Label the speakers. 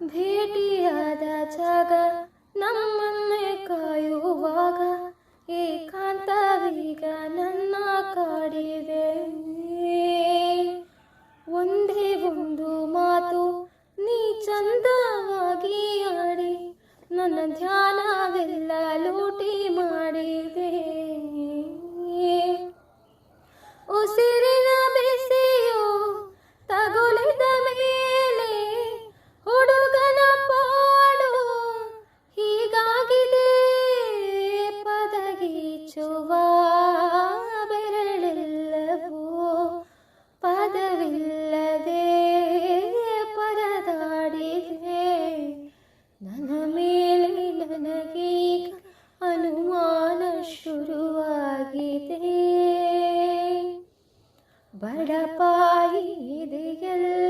Speaker 1: ಭೇಟಿಯಾದ ಜಾಗ ನಮ್ಮನ್ನೇ ಕಾಯುವಾಗ ಏಕಾಂತವೀಗ ನನ್ನ ಕಾಡಿದೆ. ಒಂದೇ ಒಂದು ಮಾತು, ನೀ ಚಂದವಾಗಿ ಆಡಿ, ನನ್ನ ಧ್ಯಾನವೆಲ್ಲ ಲೂಟಿ ಮಾಡಿದೆ. ಉಸಿರು ಬೀಚುವ ಬೆರಳೆಲ್ಲವೂ? ಪದವಿಲ್ಲದೆ ಪರದಾಡಿದೆ. ನನ್ನ ಮೇಲೆ ನನಗೀಗ ಅನುಮಾನ ಶುರುವಾಗಿದೆ. ಬಡಪಾಯಿ ಇದೆಯಲ್ಲ